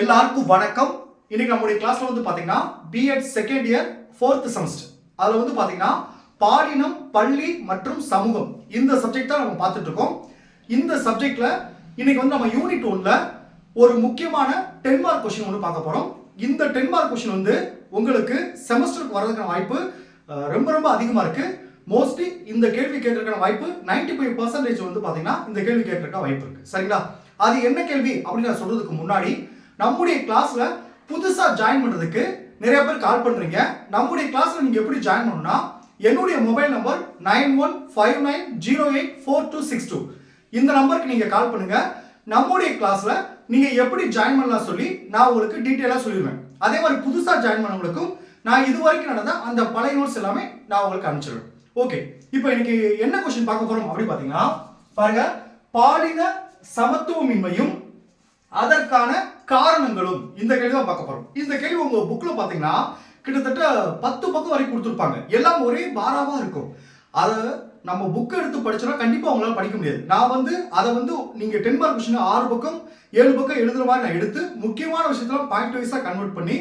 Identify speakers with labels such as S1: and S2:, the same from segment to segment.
S1: எல்லாருக்கும் வணக்கம். இன்னைக்கு நம்முடைய கிளாஸ்ல வந்து பாத்தீங்கன்னா BEd second year fourth semester அதுல வந்து பாத்தீங்கன்னா பாலினம் பள்ளி மற்றும் சமூகம். இந்த சப்ஜெக்ட் தான் நம்ம பார்த்துட்டு இருக்கோம். இந்த சப்ஜெக்ட்ல இன்னைக்கு வந்து நம்ம யூனிட் ஒன்ல ஒரு முக்கியமான டென் மார்க் கொஸ்டின் ஒன்று பார்க்க போறோம். இந்த டென் மார்க் கொஸ்டின் வந்து உங்களுக்கு செமஸ்டருக்கு வர்றதுக்கான வாய்ப்பு ரொம்ப ரொம்ப அதிகமா இருக்கு. மோஸ்ட்லி இந்த கேள்வி கேட்கறதுக்கான வாய்ப்பு 95% ஃபைவ் பர்சன்டேஜ் வந்து பாத்தீங்கன்னா இந்த கேள்வி கேட்கறதுக்கான வாய்ப்பு இருக்கு. சரிங்களா? அது என்ன கேள்வி அப்படின்னு நான் சொல்றதுக்கு முன்னாடி நம்முடைய கிளாஸ்ல புதுசா ஜாயின் பண்றதுக்கு நிறைய பேர் கால் பண்றீங்க. நம்முடைய கிளாஸ்ல நீங்க எப்படி ஜாயின் பண்ணணும்னா என்னுடைய mobile number nine one five nine zero eight four two six two. இந்த நம்பருக்கு நீங்க கால் பண்ணுங்க. நம்முடைய கிளாஸ்ல நீங்க எப்படி ஜாயின் பண்ணலாம் சொல்லி நான் உங்களுக்கு டீட்டெயிலாக சொல்லிடுவேன். அதே மாதிரி புதுசா ஜாயின் பண்ணவங்களுக்கும் நான் இது வரைக்கும் நடந்த அந்த பழைய நோட்ஸ் எல்லாமே நான் உங்களுக்கு அனுப்பிச்சிடுவேன். ஓகே இப்போ இன்னைக்கு என்ன கொஸ்டின் பார்க்க போறோம் அப்படி பார்த்தீங்கன்னா பாருங்க பாலின சமத்துவமின்மையும் அதற்கான காரணங்களும் இந்த கேள்வி தான் பார்க்க போறோம். இந்த கேள்வி உங்க புக்ல பாத்தீங்கன்னா கிட்டத்தட்ட பத்து பக்கம் வரைக்கும் கொடுத்துருப்பாங்க. எல்லாம் ஒரே பாராவா இருக்கும். அதை நம்ம புக் எடுத்து படிச்சோம்னா கண்டிப்பா அவங்களால படிக்க முடியாது. நான் வந்து அதை வந்து நீங்க டென் மார்க் கொஸ்டின் ஆறு பக்கம் ஏழு பக்கம் எழுதுற மாதிரி நான் எடுத்து முக்கியமான விஷயத்தெல்லாம் பாயிண்ட் வைஸா கன்வெர்ட் பண்ணி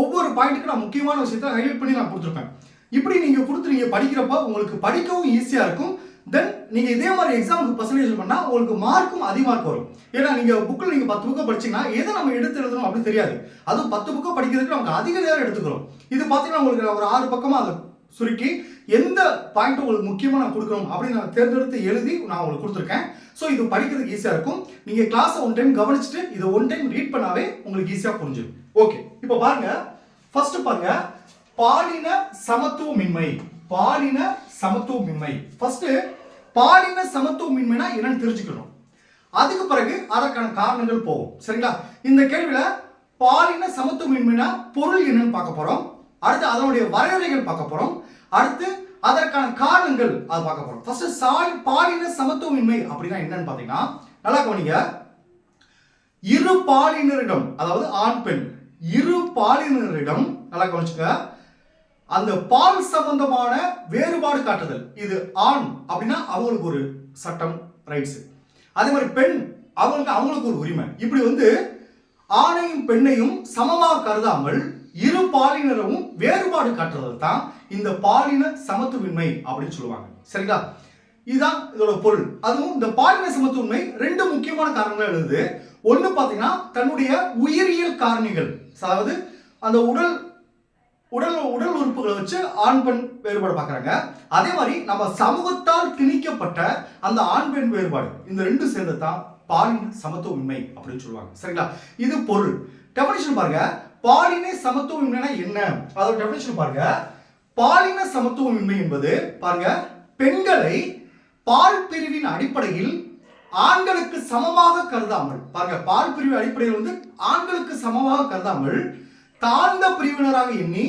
S1: ஒவ்வொரு பாயிண்ட்டுக்கு நான் முக்கியமான விஷயத்த ஹைலைட் பண்ணி நான் கொடுத்துருப்பேன். இப்படி நீங்க கொடுத்து நீங்க படிக்கிறப்ப உங்களுக்கு படிக்கவும் ஈஸியா இருக்கும். தென் நீங்கள் இதே மாதிரி எக்ஸாமுக்கு பர்சன்டேஜ் பண்ணால் உங்களுக்கு மார்க்கும் அதிக மார்க் வரும். ஏன்னா நீங்கள் புக்கில் நீங்கள் பத்து புக்கை படிச்சிங்கன்னா எதை நம்ம எடுத்து எழுதணும் அப்படின்னு தெரியாது. அதுவும் பத்து புக்கை படிக்கிறதுக்கு நமக்கு அதிக நேரம் எடுத்துக்கிறோம். இது பார்த்தீங்கன்னா உங்களுக்கு ஒரு ஆறு பக்கமாக அதை சுருக்கி எந்த பாயிண்ட் உங்களுக்கு முக்கியமாக நான் கொடுக்கணும் அப்படின்னு நான் தேர்ந்தெடுத்து எழுதி நான் உங்களுக்கு கொடுத்துருக்கேன். ஸோ இது படிக்கிறதுக்கு ஈஸியாக இருக்கும். நீங்கள் கிளாஸை ஒன் டைம் கவனிச்சுட்டு இதை ஒன் டைம் ரீட் பண்ணாவே உங்களுக்கு ஈஸியாக புரிஞ்சிடும் ஓகே இப்போ பாருங்க. ஃபர்ஸ்ட் பாருங்க. பாலின சமத்துவமின்மை. பாலின சமத்துவமின்மை. ஃபர்ஸ்ட் பாலின சமத்துவமின்மைனா என்னன்னு தெரிஞ்சுக்கணும். அதுக்கு பிறகு அதற்கான காரணங்கள் போகும். சரிங்களா? இந்த கேள்வியில பாலின சமத்துவமின்மைனா பொருள் என்னன்னு பார்க்க போறோம். அடுத்து அதனுடைய வரையறைகள் பார்க்க போறோம். அடுத்து அதற்கான காரணங்கள் அது பார்க்க போறோம். ஃபர்ஸ்ட் சாலி பாலின சமத்துவமின்மை அப்படின்னா என்னன்னு பார்த்தீங்கன்னா நல்லா கவனிங்க. இரு பாலினரிடம் அதாவது ஆண் பெண் இரு பாலினரிடம் நல்லா கவனிச்சுக்க. அந்த பால் சம்பந்தமான வேறுபாடு காட்டுதல். இது ஆண் அப்படின்னா அவங்களுக்கு ஒரு சட்டம் ரைட்ஸ் அதே மாதிரி பெண் அவங்களுக்கு அவங்களுக்கு ஒரு உரிமை. இப்படி வந்து ஆணையும் பெண்ணையும் சமமாக கருதாமல் இரு பாலினரும் வேறுபாடு காட்டுறது தான் இந்த பாலின சமத்துவின்மை அப்படின்னு சொல்லுவாங்க. சரிங்களா? இதுதான் இதோட பொருள். அதுவும் இந்த பாலின சமத்துவன்மை ரெண்டு முக்கியமான காரணங்கள் எழுது ஒன்று பார்த்தீங்கன்னா தன்னுடைய உயிரியல் காரணிகள். அதாவது அந்த உடல் உடல் உடல் உறுப்புகளை வச்சு ஆண் பெண் வேறுபாடு பார்க்குறாங்க. அதே மாதிரி நம்ம சமூகத்தால் திணிக்கப்பட்ட அந்த ஆண் பெண் வேறுபாடு இந்த ரெண்டு சேர்ந்தது தான் பாலின சமத்துவமின்மை அப்படின்னு சொல்லுவாங்க. சரிங்களா? இது பொருள். டெஃபினிஷன் பாருங்க. பாலின சமத்துவமின்மைனா என்ன? அதோட டெஃபினிஷன் பாருங்க. பாலின சமத்துவமின்மை என்பது பாருங்க பெண்களை பால் பிரிவின் அடிப்படையில் ஆண்களுக்கு சமமாக கருதாமல் பாருங்க பால் பிரிவு அடிப்படையில் வந்து ஆண்களுக்கு சமமாக கருதாமல் தாழ்ந்த பிரிவினராக எண்ணி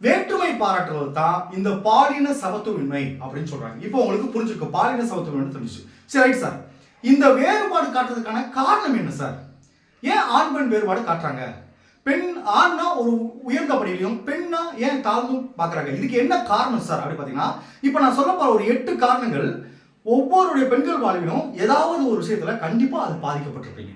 S1: வேற்றுமை பாராட்டுறது தான் இந்த பாலின சமத்துவமின்மை அப்படின்னு சொல்றாங்க. இப்போ உங்களுக்கு புரிஞ்சுக்க பாலின சமத்துவமின்மை தெரிஞ்சு சரி ரைட் சார் இந்த வேறுபாடு காட்டுறதுக்கான காரணம் என்ன சார் ஏன் ஆண் பெண் வேறுபாடு காட்டுறாங்க? பெண் ஆண்னா ஒரு உயர்ந்த படியிலையும் பெண்ணா ஏன் தாழ்ந்தும் பார்க்குறாங்க? இதுக்கு என்ன காரணம் சார் அப்படி பார்த்தீங்கன்னா இப்போ நான் சொல்ல போகிற ஒரு எட்டு காரணங்கள் ஒவ்வொருடைய பெண்கள் வாழ்விலும் ஏதாவது ஒரு விஷயத்தில் கண்டிப்பாக அது பாதிக்கப்பட்டிருப்பீங்க.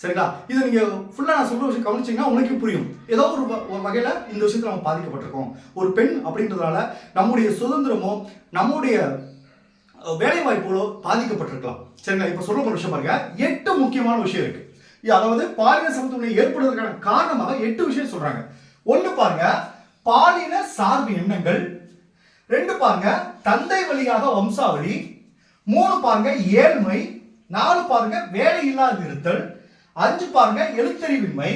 S1: சரிங்களா? இது நீங்க ஃபுல்லா நான் சொல்ற விஷயம் கவனிச்சிங்கன்னா உனக்கு புரியும். ஏதோ ஒரு ஒரு வகையில இந்த விஷயத்துல நம்ம பாதிக்கப்பட்டிருக்கோம். ஒரு பெண் அப்படின்றதால நம்முடைய சுதந்திரமோ நம்முடைய வேலை வாய்ப்புகளோ பாதிக்கப்பட்டிருக்கலாம். சரிங்களா? இப்போ சொல்ல போற விஷயம் பாருங்க. எட்டு முக்கியமான விஷயம் இருக்குது அதாவது பாலின சமத்துவம் ஏற்படுவதற்கான காரணமாக எட்டு விஷயம் சொல்றாங்க. ஒன்று பாருங்க பாலின சார்பு எண்ணங்கள். ரெண்டு பாருங்க தந்தை வழியாக வம்சாவளி. மூணு பாருங்க ஏழ்மை. நாலு பாருங்க வேலை இல்லாது இருத்தல். அஞ்சு பாருங்க எழுத்தறிவின்மை.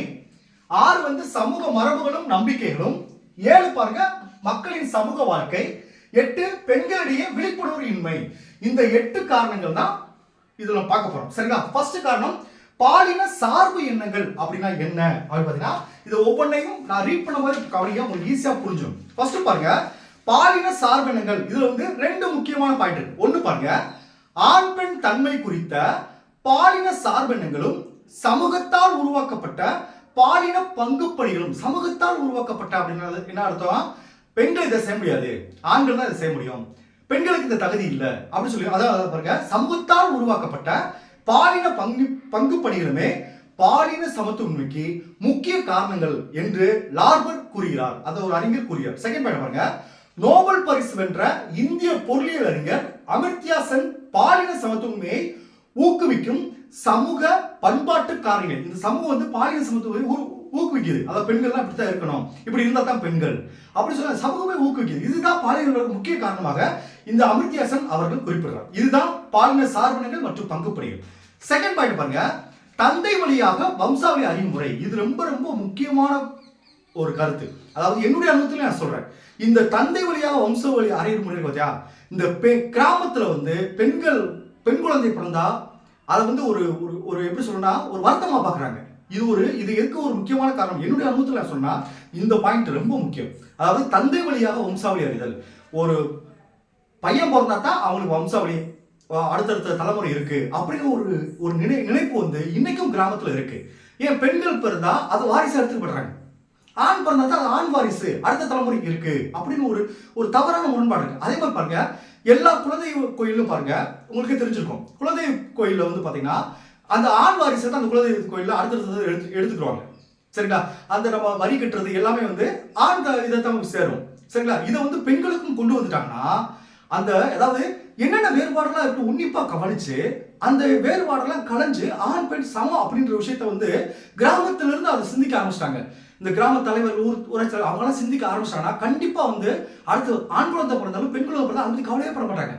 S1: ஆறு வந்து சமூக மரபுகளும் நம்பிக்கைகளும். ஏழு பாருங்க மக்களின் சமூக வாழ்க்கை. எட்டு பெண்களிடையே விழிப்புணர்வு இன்மை இந்த எட்டு காரணங்கள் தான் இதுல பார்க்க போறோம். சரிங்களா? ஃபர்ஸ்ட் காரணம் பாலின சார்பு எண்ணங்கள் அப்படின்னா என்ன? அப்படின்னு பார்த்தீங்கன்னா இது ஒவ்வொன்றையும் நான் ரீட் பண்ண மாதிரி கவனிக்க உங்களுக்கு ஈஸியாக புரிஞ்சிடும். ஃபர்ஸ்ட் பாருங்க பாலின சார்பு எண்ணங்கள். இதுல வந்து ரெண்டு முக்கியமான பாயிண்ட் இருக்கு. ஒன்று பாருங்க ஆண் பெண் தன்மை குறித்த பாலின சார்பெண்ணங்களும் சமூகத்தால் உருவாக்கப்பட்ட பாலின பங்கு பணிகளும் சமூகத்தால் உருவாக்கப்பட்ட அப்படின்னா என்ன அர்த்தம்? பெண்கள் இதை செய்ய முடியாது. ஆண்கள் தான் இதை செய்ய முடியும். பெண்களுக்கு இந்த தகுதி இல்லை. அப்படின்னு சொல்லி அதாவது பாருங்க. சமூகத்தால் உருவாக்கப்பட்ட பாலின பங்கு பங்கு பணிகளுமே பாலின சமத்துவன்மைக்கு முக்கிய காரணங்கள் என்று லார்பர் கூறுகிறார். அதை ஒரு அறிஞர் கூறுகிறார். செகண்ட் பாயிண்ட் பாருங்க. நோபல் பரிசு வென்ற இந்திய பொருளியல் அறிஞர் அமர்த்தியா சென் பாலின சமத்துவமையை ஊக்குவிக்கும் சமூக பண்பாட்டு காரணிகள் இந்த சமூகம் வந்து பாலியல் சமத்துவத்தை ஊ- ஊக்குவிக்குது. அதாவது பெண்கள்லாம் இப்படித்தான் இருக்கணும். இப்படி இருந்தா தான் பெண்கள். அப்படி சொல்ல சமூகமே ஊக்குவிக்குது. இதுதான் பாலினங்களுக்கு முக்கிய காரணமாக இந்த அமிர்தியாசன் அவர்கள் குறிப்பிடுறார். இதுதான் பாலின சார்பினங்கள் மற்றும் பங்குப்படிகள். செகண்ட் பாயிண்ட் பாருங்க. தந்தை வழியாக வம்சாவளி அறிவுமுறை இது ரொம்ப ரொம்ப முக்கியமான ஒரு கருத்து. அதாவது என்னுடைய அனுபவத்துல நான் சொல்றேன். இந்த தந்தை வழியாக வம்சாவளி அறியும் முறை பார்த்தியா இந்த பெ கிராமத்துல வந்து பெண்கள் பெண் குழந்தை பிறந்தா அதை வந்து ஒரு ஒரு ஒரு எப்படி சொல்லணும்னா ஒரு வருத்தமாக பார்க்குறாங்க. இது ஒரு இது எதுக்கு ஒரு முக்கியமான காரணம்? என்னுடைய அனுபவத்தில் நான் சொன்னால் இந்த பாயிண்ட் ரொம்ப முக்கியம். அதாவது தந்தை வழியாக வம்சாவளி அறிதல். ஒரு பையன் பிறந்தா தான் அவங்களுக்கு வம்சாவளி அடுத்தடுத்த தலைமுறை இருக்கு. அப்படின்னு ஒரு ஒரு நினை நினைப்பு வந்து இன்னைக்கும் கிராமத்தில் இருக்கு. ஏன் பெண்கள் பிறந்தா அது வாரிசு எடுத்துக்கப்படுறாங்க ஆண் பிறந்தா தான் அது ஆண் வாரிசு அடுத்த தலைமுறைக்கு இருக்கு. அப்படின்னு ஒரு ஒரு தவறான முரண்பாடு இருக்கு. அதே மாதிரி பாருங்க எல்லா குலதெய்வ கோயிலும் பாருங்க உங்களுக்கே தெரிஞ்சிருக்கும். குலதெய்வ கோயிலில் வந்து பார்த்தீங்கன்னா அந்த ஆண் வாரிசை தான் அந்த குலதெய்வ கோயிலில் அடுத்தடுத்தது எடுத்து எடுத்துக்கிடுவாங்க சரிங்களா? அந்த நம்ம வரி கட்டுறது எல்லாமே வந்து ஆண் இதை தான் சேரும். சரிங்களா? இதை வந்து பெண்களுக்கும் கொண்டு வந்துட்டாங்கன்னா அந்த அதாவது என்னென்ன வேறுபாடுலாம் இருக்கு உன்னிப்பா கவனிச்சு அந்த வேறுபாடெல்லாம் கலைஞ்சு ஆண் பெண் சமம் அப்படின்ற விஷயத்த வந்து கிராமத்துல இருந்து அதை சிந்திக்க ஆரம்பிச்சிட்டாங்க. இந்த கிராம தலைவர் ஊர் ஊராட்சி அவங்களாம் சிந்திக்க ஆரம்பிச்சாங்கன்னா கண்டிப்பாக வந்து அடுத்து ஆண் குழந்தை பிறந்தாலும் பெண் குழந்தை பிறந்தாலும் அதை பத்தி கவலையே பட மாட்டாங்க.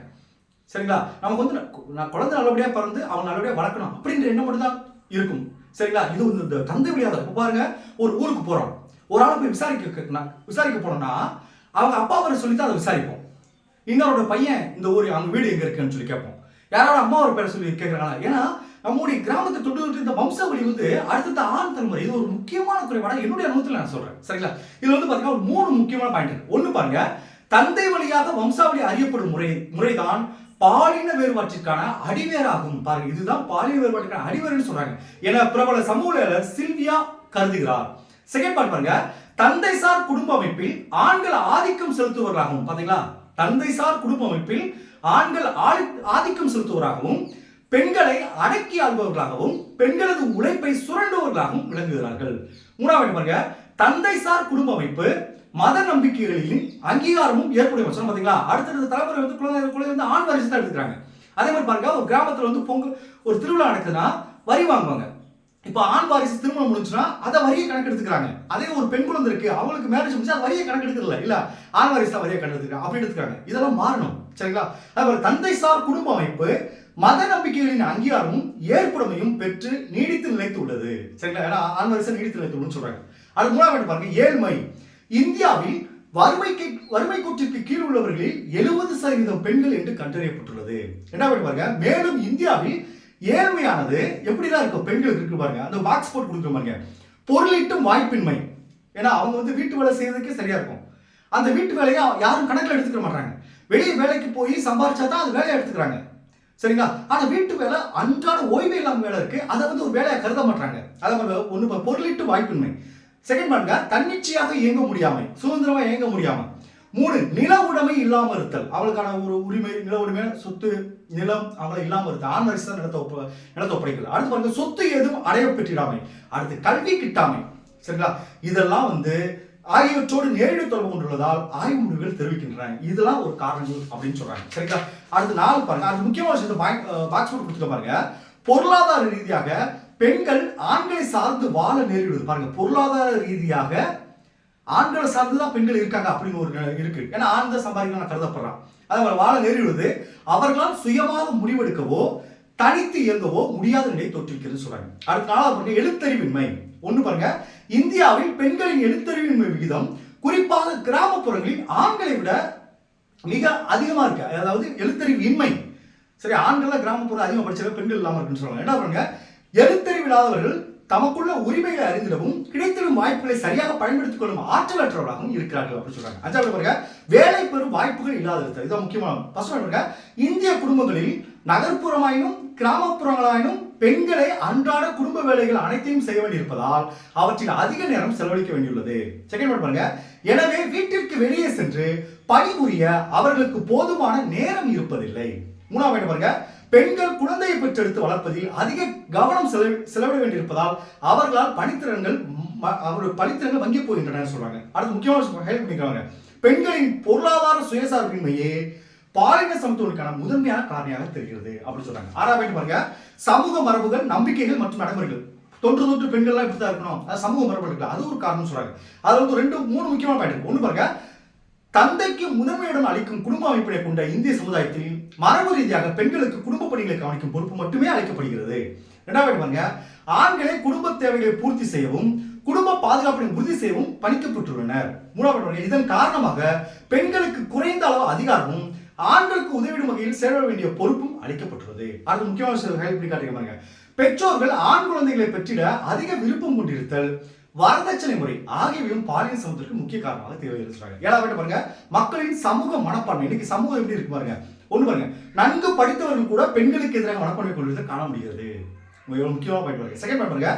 S1: சரிங்களா? நமக்கு வந்து நான் குழந்தை நல்லபடியாக பிறந்து அவங்க நல்லபடியாக வளர்க்கணும் அப்படின்ற எண்ணம் மட்டும் தான் இருக்கும். சரிங்களா? இது வந்து இந்த தந்தை வழியாக இப்போ பாருங்க ஒரு ஊருக்கு போகிறோம் ஒரு ஆளை போய் விசாரிக்க நான் விசாரிக்க போனோம்னா அவங்க அப்பா அவரை சொல்லி தான் அதை விசாரிப்போம். இன்னொரு பையன் இந்த ஊர் அவங்க வீடு எங்கே இருக்குன்னு சொல்லி கேட்போம். யாராவது அம்மா ஒரு பேரை சொல்லி கேட்குறாங்களா ஏன்னா நம்முடைய கிராமத்தை தொட்டு தொட்டு இந்த வம்சாவளி வந்து அடுத்தடுத்த ஆண் தலைமுறை இது ஒரு முக்கியமான குறைபாடா என்னுடைய அனுபவத்தில் நான் சொல்றேன். சரிங்களா? இதுல வந்து பாத்தீங்கன்னா ஒரு மூணு முக்கியமான பாயிண்ட் இருக்கு. ஒண்ணு பாருங்க தந்தை வழியாக வம்சாவளி அறியப்படும் முறை முறைதான் பாலின வேறுபாட்டிற்கான அடிவேராகும் பாருங்க இதுதான் பாலின வேறுபாட்டிற்கான அடிவேர்னு சொல்றாங்க. என பிரபல சமூக சில்வியா கருதுகிறார். செகண்ட் பார்ட் பாருங்க தந்தைசார் குடும்ப அமைப்பில் ஆண்கள் ஆதிக்கம் செலுத்துவர்களாகவும் பாத்தீங்களா? தந்தைசார் குடும்ப அமைப்பில் ஆண்கள் ஆதி- ஆதிக்கம் செலுத்துவராகவும் பெண்களை அடக்கி ஆள்பவர்களாகவும் பெண்களது உழைப்பை சுரண்டுவர்களாகவும் விளங்குகிறார்கள். மூணாவது பாருங்க தந்தைசார் குடும்ப அமைப்பு மத நம்பிக்கைகளிலும் அங்கீகாரமும் ஏற்புடைய சொன்ன பார்த்தீங்களா அடுத்தடுத்த தலைமுறை வந்து குழந்தை குழந்தை வந்து ஆண் வாரிசு தான் எடுத்துக்கிறாங்க. அதே மாதிரி பாருங்க ஒரு கிராமத்தில் வந்து பொங்கல் ஒரு திருவிழா நடக்குதுன்னா வரி வாங்குவாங்க. இப்போ ஆண் வாரிசு திருமணம் முடிஞ்சுன்னா அதை வரியை கணக்கு எடுத்துக்கிறாங்க அதே ஒரு பெண் குழந்தை இருக்கு அவங்களுக்கு மேரேஜ் முடிச்சு அது வரியை கணக்கு எடுக்கல இல்ல? ஆண் வாரிசு தான் வரியை கணக்கு எடுத்துக்கிறாங்க அப்படி எடுத்துக்கிறாங்க. இதெல்லாம் மாறணும். சரிங்களா? அதுபோல தந்தை சார் குடும்ப அமைப்பு மத நம்பிக்கைகளின் அங்கீகாரமும் ஏற்புடைமையும் பெற்று நீடித்து நிலைத்துள்ளது. சரிங்களா? ஏன்னா ஆண் வாரிசு நீடித்து நிலைத்துள்ளதுன்னு சொல்றாங்க. அது மூணாவது பாருங்க. ஏழ்மை. இந்தியாவில் வறுமைக்கு வறுமை கூற்றிற்கு கீழ் உள்ளவர்களில் எழுபது சதவீதம் பெண்கள் என்று கண்டறியப்பட்டுள்ளது. என்ன பாருங்க? மேலும் இந்தியாவில் ஏழ்மையானது எப்படிலாம் இருக்கும்? பெண்களுக்கு இருக்கு பாருங்க. அந்த பாக்ஸ் போட்டு கொடுக்குற பாருங்க. பொருளீட்டும் வாய்ப்பின்மை. ஏன்னா அவங்க வந்து வீட்டு வேலை செய்யறதுக்கே சரியா இருக்கும். அந்த வீட்டு வேலையை யாரும் கணக்கில் எடுத்துக்க மாட்டாங்க வெளியே வேலைக்கு போய் சம்பாரிச்சா தான் அது வேலையை எடுத்துக்கிறாங்க. சரிங்களா? ஆனா வீட்டு வேலை அன்றாட ஓய்வு இல்லாம வேலை இருக்கு. அதை வந்து ஒரு வேலையை கருத மாட்டாங்க. அதை மாதிரி ஒண்ணு பொருளீட்டு வாய்ப்பின்மை. செகண்ட் பாருங்க தன்னிச்சையாக இயங்க முடியாமை. சுதந்திரமா இயங்க முடியாம. மூணு நில உடைமை இல்லாம இருத்தல் அவளுக்கான ஒரு உரிமை நில உரிமை சொத்து நிலம் அவளை இல்லாம இருத்தல் ஆண் வரிசை தான் நிலத்தை ஒப்ப நிலத்தை ஒப்படைக்கல அடுத்து பாருங்க சொத்து எதுவும் அடைய பெற்றிடாமை. அடுத்து கல்வி கிட்டாமை. சரிங்களா? இதெல்லாம் வந்து ஆகியவற்றோடு நேரடி தொடர்பு கொண்டுள்ளதால் ஆய்வு முடிவுகள் தெரிவிக்கின்றன. இதெல்லாம் ஒரு காரணங்கள் அப்படின்னு சொல்றாங்க. சரிங்களா? அடுத்து நாலு பாருங்க. அது முக்கியமான விஷயத்தை பாக்ஸ் போட்டு கொடுத்துக்க பாருங்க. பொருளாதார ரீதியாக பெண்கள் ஆண்களை சார்ந்து வாழ நேரிடுவது பாருங்க பொருளாதார ரீதியாக ஆண்களை சார்ந்து தான் பெண்கள் இருக்காங்க அப்படின்னு ஒரு இருக்கு. ஏன்னா ஆண்கள் தான் சம்பாதிக்கலாம் கருதப்படுறான். அதே மாதிரி வாழ நேரிடுவது அவர்களால் சுயமாக முடிவெடுக்கவோ தனித்து இயங்கவோ முடியாத நிலை தொற்றிருக்கிறது சொல்றாங்க. அடுத்த நாளாக பாருங்க எழுத்தறிவின்மை. ஒன்று பாருங்க இந்தியாவில் பெண்களின் எழுத்தறிவின்மை விகிதம் குறிப்பாக கிராமப்புறங்களில் ஆண்களை விட மிக அதிகமாக இருக்கு. அதாவது எழுத்தறிவு இன்மை சரி ஆண்கள் கிராமப்புற அதிகமாக படிச்சவங்க பெண்கள் இல்லாமல் இருக்குன்னு சொல்லுவாங்க என்ன பாருங்க எழுத்தறிவில்லாதவர்கள் தமக்குள்ள உரிமைகளை அறிந்திடவும் கிடைத்திடும் வாய்ப்புகளை சரியாக பயன்படுத்திக் கொள்ளும் ஆற்றலற்றவர்களாகவும் இருக்கிறார்கள் அப்படின்னு சொல்றாங்க. அஞ்சாவது பாருங்க வேலை பெறும் வாய்ப்புகள் இல்லாத இருக்கிறது முக்கியமான பசங்க பாருங்க இந்திய குடும்பங்களில் நகர்ப்புறமாயினும் கிராமப்புறங்களாயினும் பெண்களை அன்றாட குடும்ப வேலைகள் அனைத்தையும் செய்ய வேண்டியிருப்பதால் அவற்றில் அதிக நேரம் செலவழிக்க வேண்டியுள்ளது. செகண்ட் பாருங்க. எனவே வீட்டிற்கு வெளியே சென்று பணிபுரிய அவர்களுக்கு போதுமான நேரம் இருப்பதில்லை. மூணாவது பாருங்க. பெண்கள் குழந்தையை பெற்றெடுத்து வளர்ப்பதில் அதிக கவனம் செலவி செலவிட வேண்டியிருப்பதால் அவர்களால் பணித்திறன்கள் அவருடைய பணித்திறன்கள் வங்கி போகின்றன சொல்றாங்க. அடுத்து முக்கியமான ஹெல்ப் பண்ணிக்கிறாங்க. பெண்களின் பொருளாதார சுயசார்பின்மையே பாலின சமத்துவத்துக்கான முதன்மையான காரணியாக தெரிகிறது அப்படின்னு சொல்றாங்க. ஆறாவது பாருங்க. சமூக மரபுகள் நம்பிக்கைகள் மற்றும் நடைமுறைகள். தொன்று தொற்று பெண்கள்லாம் இப்படி தான் இருக்கணும். அது சமூக மரபுகள் அது ஒரு காரணம் சொல்றாங்க. அது வந்து ரெண்டு மூணு முக்கியமான பாயிண்ட் ஒன்று பாருங்க. தந்தைக்கு முதன்மையுடன் அளிக்கும் குடும்ப அமைப்பினை கொண்ட இந்திய சமுதாயத்தில் மரபு ரீதியாக பெண்களுக்கு குடும்ப பணிகளை கவனிக்கும் பொறுப்பு மட்டுமே அளிக்கப்படுகிறது. இரண்டாவது பாருங்க. ஆண்களை குடும்ப தேவைகளை பூர்த்தி செய்யவும் குடும்ப பாதுகாப்பினை உறுதி செய்யவும் பணிக்கப்பட்டுள்ளனர். மூணாவது இதன் காரணமாக பெண்களுக்கு குறைந்த அளவு அதிகாரமும் ஆண்களுக்கு உதவிடும் வகையில் சேர வேண்டிய பொறுப்பும் அளிக்கப்பட்டுள்ளது. அடுத்து முக்கியமான ஹெல்ப் பண்ணி காட்டுங்க பாருங்க. பெற்றோர்கள் ஆண் குழந்தைகளை பெற்றிட அதிக விருப்பம் கொண்டிருத்தல் வரதட்சணை முறை ஆகியவையும் பாலியல் சமத்திற்கு முக்கிய காரணமாக தேவைப்படுது சொல்றாங்க. ஏழாவது பாருங்க மக்களின் சமூக மனப்பான்மை. இன்னைக்கு சமூகம் எப்படி இருக்கு பாருங்க? ஒன்று பாருங்க நன்கு படித்தவர்கள் கூட பெண்களுக்கு எதிராக மனப்பான்மை கொள்வதை காண முடிகிறது. முக்கியமாக முக்கியமான பாயிண்ட் பாருங்க. செகண்ட் பாயிண்ட் பாருங்க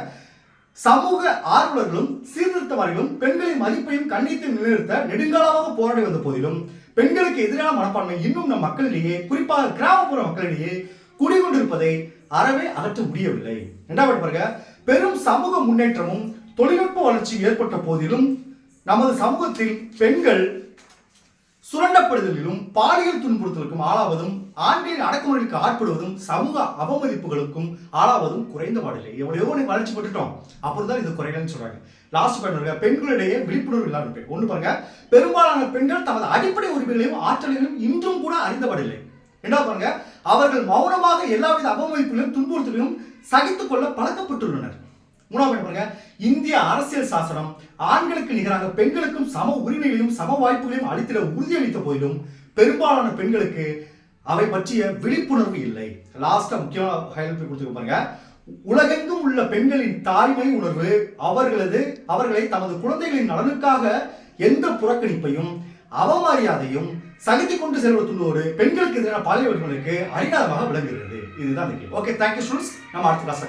S1: சமூக ஆர்வலர்களும் சீர்திருத்தவாதிகளும் பெண்களின் மதிப்பையும் கண்ணியத்தையும் நிலைநிறுத்த நெடுங்காலமாக போராடி வந்த போதிலும் பெண்களுக்கு எதிரான மனப்பான்மை இன்னும் நம் மக்களிடையே குறிப்பாக கிராமப்புற மக்களிடையே குடிகொண்டிருப்பதை அறவே அகற்ற முடியவில்லை. இரண்டாவது பாருங்க பெரும் சமூக முன்னேற்றமும் தொழில்நுட்ப வளர்ச்சி ஏற்பட்ட போதிலும் நமது சமூகத்தில் பெண்கள் சுரண்டப்படுதலிலும் பாலியல் துன்புறுத்தலுக்கும் ஆளாவதும் ஆண்களின் அடக்குமுறைக்கு ஆட்படுவதும் சமூக அவமதிப்புகளுக்கும் ஆளாவதும் குறைந்தபாடில்லை எவ்வளவோ நீ வளர்ச்சி பட்டுட்டோம் அப்புறம் தான் இது குறையலன்னு சொல்றாங்க. லாஸ்ட் பாருங்க பெண்களிடையே விழிப்புணர்வு இல்லாத பெண். ஒன்று பாருங்க. பெரும்பாலான பெண்கள் தமது அடிப்படை உரிமைகளையும் ஆற்றலையும் இன்றும் கூட அறிந்தபடில்லை என்ன பாருங்க. அவர்கள் மௌனமாக எல்லாவித அவமதிப்புகளையும் துன்புறுத்தலையும் சகித்துக் கொள்ள பழக்கப்பட்டுள்ளனர். மூணாவது பாருங்க. இந்திய அரசியல் சாசனம் ஆண்களுக்கு நிகராக பெண்களுக்கும் சம உரிமைகளையும் சம வாய்ப்புகளையும் அளித்திட உறுதியளித்த போதிலும் பெரும்பாலான பெண்களுக்கு அவை பற்றிய விழிப்புணர்வு இல்லை. லாஸ்டா முக்கியமான ஹைலைட் பாருங்க. உலகெங்கும் உள்ள பெண்களின் தாய்மை உணர்வு அவர்களது அவர்களை தமது குழந்தைகளின் நலனுக்காக எந்த புறக்கணிப்பையும் அவமரியாதையும் சகித்து கொண்டு செல்வதோடு பெண்களுக்கு எதிரான பாலியல் வன்முறைக்கு அடிநாதமாக விளங்குகிறது. இதுதான் ஓகே தேங்க்யூ ஸ்டூடெண்ட்ஸ் நம்ம அடுத்த கிளாஸ்